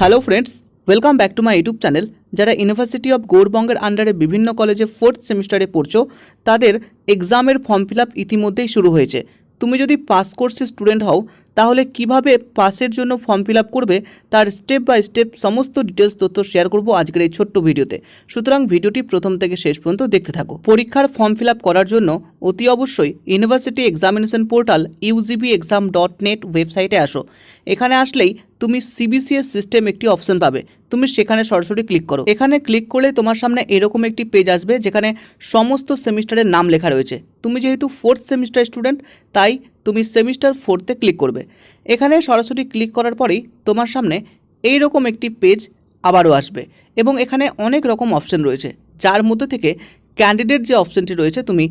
Hello friends welcome back to my YouTube channel যারা university of গৌরবঙ্গের আন্ডারে বিভিন্ন কলেজে ফোর্থ সেমিস্টারে পড়ছো, তাদের এক্সামের ফর্ম ফিল আপ ইতিমধ্যেই শুরু হয়েছে। তুমি যদি পাস কোর্সের স্টুডেন্ট হও তাহলে কীভাবে পাসের জন্য ফর্ম ফিল করবে? তার স্টেপ বাই স্টেপ সমস্ত ডিটেলস তথ্য শেয়ার করব আজকের এই ছোট্ট ভিডিওতে। সুতরাং ভিডিওটি প্রথম থেকে শেষ পর্যন্ত দেখতে থাকো। পরীক্ষার ফর্ম ফিল করার জন্য অতি অবশ্যই university examination portal UGB exam dot net ওয়েবসাইটে আসো। এখানে আসলেই তুমি সিবিসিএস সিস্টেম একটি অপশন পাবে। তুমি সেখানে সরাসরি ক্লিক করো। এখানে ক্লিক করলে তোমার সামনে এরকম একটি পেজ আসবে যেখানে সমস্ত সেমিস্টারের নাম লেখা রয়েছে। তুমি যেহেতু ফোর্থ সেমিস্টার স্টুডেন্ট তাই তুমি সেমিস্টার ফোর্থে ক্লিক করবে। এখানে সরাসরি ক্লিক করার পরেই তোমার সামনে এই রকম একটি পেজ আবারও আসবে এবং এখানে অনেক রকম অপশন রয়েছে, যার মধ্যে থেকে ক্যান্ডিডেট যে অপশনটি রয়েছে তুমি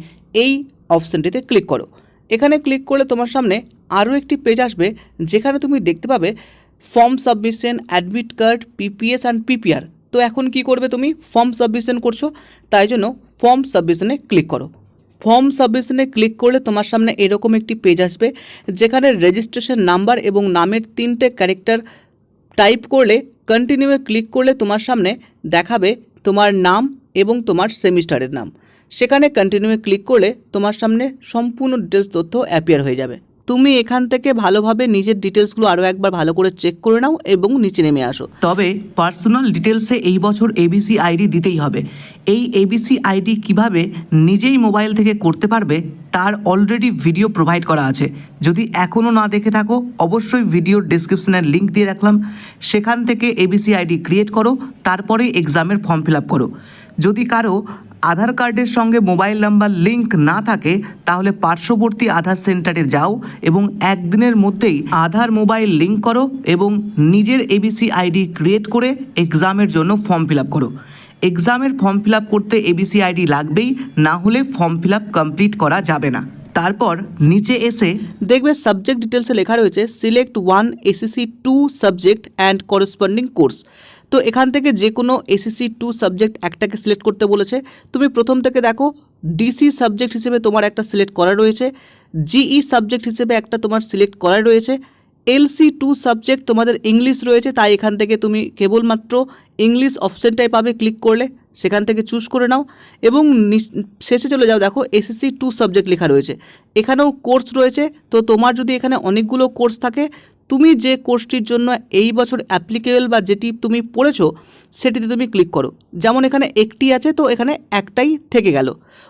এই অপশনটিতে ক্লিক করো। এখানে ক্লিক করলে তোমার সামনে আরও একটি পেজ আসবে, যেখানে তুমি দেখতে পাবে form submission admit card PPS and PPR তো এখন কি করবে তুমি? ফর্ম সাবমিশন করছ, তাই জন্য ফর্ম সাবমিশনে ক্লিক করো। ফর্ম সাবমিশনে ক্লিক করলে তোমার সামনে এরকম একটি পেজ আসবে, যেখানে রেজিস্ট্রেশন নাম্বার এবং নামের তিনটে ক্যারেক্টার টাইপ করলে কন্টিনিউয়ে ক্লিক করলে তোমার সামনে দেখাবে তোমার নাম এবং তোমার সেমিস্টারের নাম। সেখানে কন্টিনিউয়ে ক্লিক করলে তোমার সামনে সম্পূর্ণ ডিটেলস তথ্য অ্যাপিয়ার হয়ে যাবে। তুমি এখান থেকে ভালোভাবে নিজের ডিটেলসগুলো আরও একবার ভালো করে চেক করে নাও এবং নিচে নেমে আসো। তবে পার্সোনাল ডিটেলসে এই বছর এবিসি আইডি দিতেই হবে। এই এবিসি আইডি কীভাবে নিজেই মোবাইল থেকে করতে পারবে, তার অলরেডি ভিডিও প্রোভাইড করা আছে। যদি এখনও না দেখে থাকো, অবশ্যই ভিডিওর ডিসক্রিপশনের লিঙ্ক দিয়ে রাখলাম। সেখান থেকে এবিসি আইডি ক্রিয়েট করো, তারপরে এক্সামের ফর্ম ফিল আপ করো। যদি কারও আধার কার্ডের সঙ্গে মোবাইল নাম্বার লিংক না থাকে, তাহলে পার্শ্ববর্তী আধার সেন্টারে যাও এবং একদিনের মধ্যেই আধার মোবাইল লিংক করো এবং নিজের এবিসি আইডি ক্রিয়েট করে এক্সামের জন্য ফর্ম ফিল করো। এক্সামের ফর্ম ফিল করতে এবিসি আইডি লাগবেই, না হলে ফর্ম ফিল কমপ্লিট করা যাবে না। তারপর নিচে এসে দেখবে সাবজেক্ট ডিটেলসে লেখা রয়েছে, select one SSC two subject and corresponding course. তো এখান থেকে যে কোনো এসিসি টু সাবজেক্ট একটাকে সিলেক্ট করতে বলেছে। তুমি প্রথম থেকে দেখো ডিসি সাবজেক্ট হিসেবে তোমার একটা সিলেক্ট করা রয়েছে জিই সাবজেক্ট হিসেবে একটা তোমার সিলেক্ট করা রয়েছে এলসি টু সাবজেক্ট তোমাদের ইংলিশ রয়েছে, তাই এখান থেকে তুমি কেবলমাত্র ইংলিশ অপশানটাই পাবে ক্লিক করলে, সেখান থেকে চুজ করে নাও এবং শেষে চলে যাও, দেখো এসএসসি টু সাবজেক্ট লেখা রয়েছে। এখানেও কোর্স রয়েছে, তো তোমার যদি এখানে অনেকগুলো কোর্স থাকে তুমি যে কোর্সটির জন্য এই বছর অ্যাপ্লিকেবল বা যেটি তুমি পড়েছো, সেটিতে তুমি ক্লিক করো। যেমন এখানে একটি আছে, তো এখানে একটাই থেকে গেল।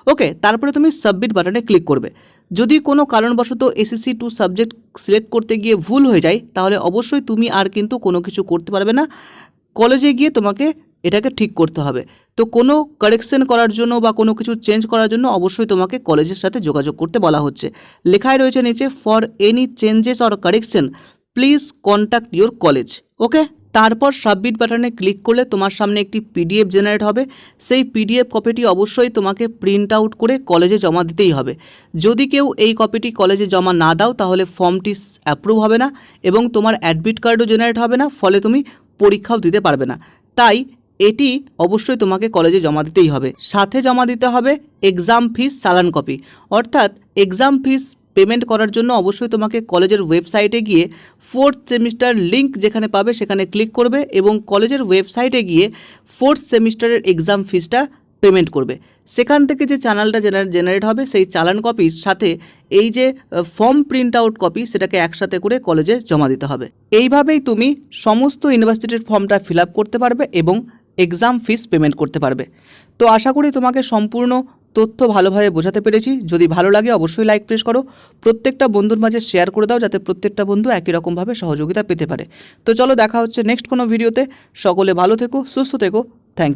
ওকে তারপরে তুমি সাবমিট বাটনে ক্লিক করবে। যদি কোনো কারণবশত এসএসসি টু সাবজেক্ট সিলেক্ট করতে গিয়ে ভুল হয়ে যায়, তাহলে অবশ্যই তুমি আর কিন্তু কোনো কিছু করতে পারবে না। কলেজে গিয়ে তোমাকে এটাকে ঠিক করতে হবে। তো কোনো কারেকশন করার জন্য বা কোনো কিছু চেঞ্জ করার জন্য অবশ্যই তোমাকে কলেজের সাথে যোগাযোগ করতে বলা হচ্ছে। লেখায় রয়েছে নিচে for any changes or correction please contact your college okay তারপর সাবমিট বাটনে ক্লিক করলে তোমার সামনে একটি পিডিএফ জেনারেট হবে। সেই পিডিএফ কপিটি অবশ্যই তোমাকে প্রিন্ট আউট করে কলেজে জমা দিতেই হবে। যদি কেউ এই কপিটি কলেজে জমা না দাও, তাহলে ফর্মটি অ্যাপ্রুভ হবে না এবং তোমার অ্যাডমিট কার্ডও জেনারেট হবে না, ফলে তুমি পরীক্ষাও দিতে পারবে না। তাই এটি অবশ্যই তোমাকে কলেজে জমা দিতেই হবে। সাথে জমা দিতে হবে এক্সাম ফিস চালান কপি অর্থাৎ এক্সাম ফিস পেমেন্ট করার জন্য অবশ্যই তোমাকে কলেজের ওয়েবসাইটে গিয়ে ফোর্থ সেমিস্টার লিংক যেখানে পাবে সেখানে ক্লিক করবে এবং কলেজের ওয়েবসাইটে গিয়ে ফোর্থ সেমিস্টারের এক্সাম ফিসটা পেমেন্ট করবে। সেখান থেকে যে চ্যানেলটা জেনারেট হবে সেই চালান কপির সাথে এই যে ফর্ম প্রিন্ট আউট কপি সেটাকে একসাথে করে কলেজে জমা দিতে হবে। এইভাবেই তুমি সমস্ত ইউনিভার্সিটির ফর্মটা ফিল করতে পারবে এবং এক্সাম ফিস পেমেন্ট করতে পারবে। তো আশা করি তোমাকে সম্পূর্ণ তথ্য ভালোভাবে বোঝাতে পেরেছি। যদি ভালো লাগে অবশ্যই লাইক প্রেস করো। প্রত্যেকটা বন্ধুর মাঝে শেয়ার করে দাও যাতে প্রত্যেকটা বন্ধু একই রকমভাবে সহযোগিতা পেতে পারে। তো চলো দেখা হচ্ছে নেক্সট কোনো ভিডিওতে সকলে ভালো থেকো, সুস্থ থেকো। Thank you